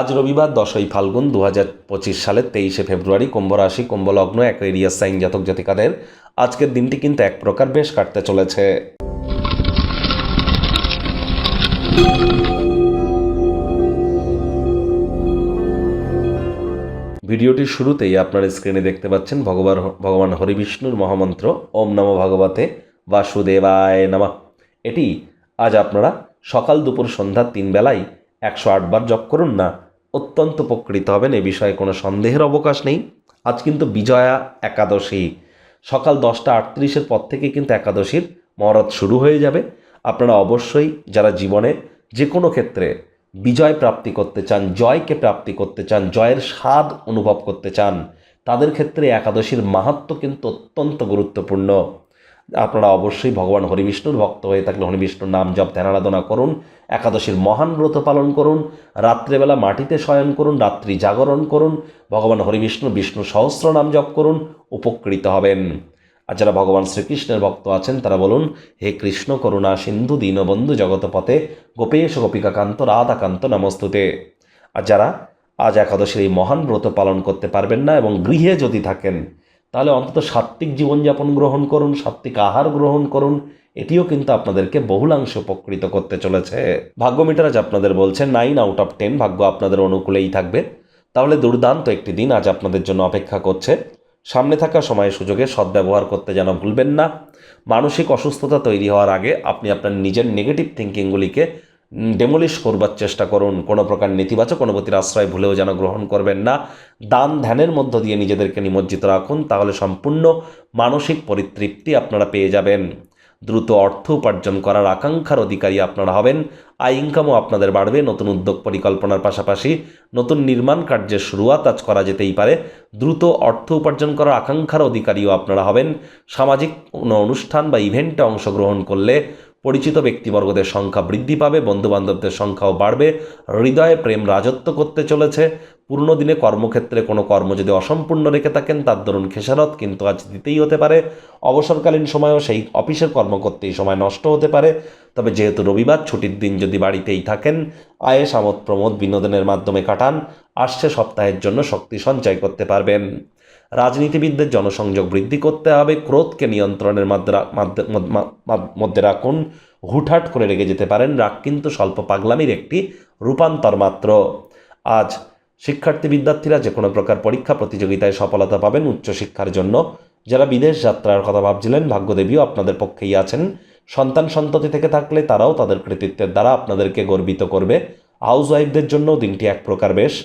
আজ রবিবার দশই ফাল্গুন দু হাজার পঁচিশ সালের তেইশে ফেব্রুয়ারি কুম্ভ রাশি কুম্ভ লগ্ন অ্যাকোয়েরিয়াস সাইন জাতক জাতিকাদের আজকের দিনটি কিন্তু এক প্রকার বেশ কাটতে চলেছে। ভিডিওটির শুরুতেই আপনার স্ক্রিনে দেখতে পাচ্ছেন ভগবান ভগবান হরিবিষ্ণুর মহামন্ত্র, ওম নম ভগবতে বাসুদেবায় নমঃ। এটি আজ আপনারা সকাল দুপুর সন্ধ্যা তিন বেলায় একশো আটবার জপ করুন না, অত্যন্ত উপকৃত হবেন, এ বিষয়ে কোনো সন্দেহের অবকাশ নেই। আজ কিন্তু বিজয়া একাদশী। সকাল দশটা আটত্রিশের পর থেকে কিন্তু একাদশীর মহরত শুরু হয়ে যাবে। আপনারা অবশ্যই যারা জীবনে যে কোনো ক্ষেত্রে বিজয় প্রাপ্তি করতে চান, জয়কে প্রাপ্তি করতে চান, জয়ের স্বাদ অনুভব করতে চান, তাদের ক্ষেত্রে একাদশীর মাহাত্ম কিন্তু অত্যন্ত গুরুত্বপূর্ণ। আপনারা অবশ্যই ভগবান হরিবিষ্ণুর ভক্ত হয়ে থাকলে হরিবিষ্ণুর নাম জপ, ধ্যান, আরাধনা করুন, একাদশীর মহান ব্রত পালন করুন, রাত্রেবেলা মাটিতে শয়ন করুন, রাত্রি জাগরণ করুন, ভগবান হরিবিষ্ণু, বিষ্ণু সহস্র নাম জপ করুন, উপকৃত হবেন। আর যারা ভগবান শ্রীকৃষ্ণের ভক্ত আছেন, তারা বলুন, হে কৃষ্ণ করুণা, সিন্ধু দীনবন্ধু জগতপথে গোপেশ গোপিকাকান্ত, রাধাকান্ত নমস্তুতে। আর যারা আজ একাদশীর এই মহান ব্রত পালন করতে পারবেন না এবং গৃহে যদি থাকেন তাহলে অন্তত সাত্ত্বিক জীবনযাপন গ্রহণ করুন, সাত্ত্বিক আহার গ্রহণ করুন, এটিও কিন্তু আপনাদেরকে বহুলাংশে উপকৃত করতে চলেছে। ভাগ্য মিটার আজ আপনাদের বলছে নাইন আউট অফ টেন ভাগ্য আপনাদের অনুকূলেই থাকবে। তাহলে দুর্দান্ত একটি দিন আজ আপনাদের জন্য অপেক্ষা করছে। সামনে থাকা সময় সুযোগে সদ্ব্যবহার করতে যেন ভুলবেন না। মানসিক অসুস্থতা তৈরি হওয়ার আগে আপনি আপনার নিজের নেগেটিভ থিঙ্কিংগুলিকে ডেমোলিশ করবার চেষ্টা করুন। কোনো প্রকার নেতিবাচক অনুভূতির আশ্রয় ভুলেও যেন গ্রহণ করবেন না। দান ধ্যানের মধ্য দিয়ে নিজেদেরকে নিমজ্জিত রাখুন, তাহলে সম্পূর্ণ মানসিক পরিতৃপ্তি আপনারা পেয়ে যাবেন। দ্রুত অর্থ উপার্জন করার আকাঙ্ক্ষার অধিকারী আপনারা হবেন। আয় ইনকামও আপনাদের বাড়বে। নতুন উদ্যোগ পরিকল্পনার পাশাপাশি নতুন নির্মাণ কার্যের শুরুয়াত আজ করা যেতেই পারে। দ্রুত অর্থ উপার্জন করার আকাঙ্ক্ষার অধিকারীও আপনারা হবেন। সামাজিক কোনো অনুষ্ঠান বা ইভেন্টে অংশগ্রহণ করলে পরিচিত ব্যক্তিবর্গদের সংখ্যা বৃদ্ধি পাবে, বন্ধুবান্ধবদের সংখ্যাও বাড়বে, হৃদয়ে প্রেম রাজত্ব করতে চলেছে। পুরনো দিনে কর্মক্ষেত্রে কোনো কর্ম যদি অসম্পূর্ণ রেখে থাকেন, তার দরুন খেসারত, কিন্তু আজ দিতেই হতে পারে। অবসরকালীন সময়ও সেই অফিসের কর্ম করতেই সময় নষ্ট হতে পারে। তবে যেহেতু রবিবার, ছুটির দিন যদি বাড়িতেই থাকেন আয়েস আমোদ প্রমোদ বিনোদনের মাধ্যমে কাটান, আসছে সপ্তাহের জন্য শক্তি সঞ্চয় করতে পারবেন। রাজনীতিবিদদের জনসংযোগ বৃদ্ধি করতে হবে, ক্রোধকে নিয়ন্ত্রণের মাধ্যে- রাখুন, হুটহাট করে রেগে যেতে পারেন, রাগ কিন্তু স্বল্প পাগলামির একটি রূপান্তর মাত্র। আজ শিক্ষার্থী বিদ্যার্থীরা যে কোনো প্রকার পরীক্ষা প্রতিযোগিতায় সফলতা পাবেন উচ্চশিক্ষার জন্য। যারা বিদেশ যাত্রার কথা ভাবছিলেন, ভাগ্যদেবীও আপনাদের পক্ষেই আছেন। সন্তান সন্ততি থেকে থাকলে তারাও তাদের কৃতিত্বের দ্বারা আপনাদেরকে গর্বিত করবে। হাউস ওয়াইফদের জন্যও দিনটি এক প্রকার বেশ।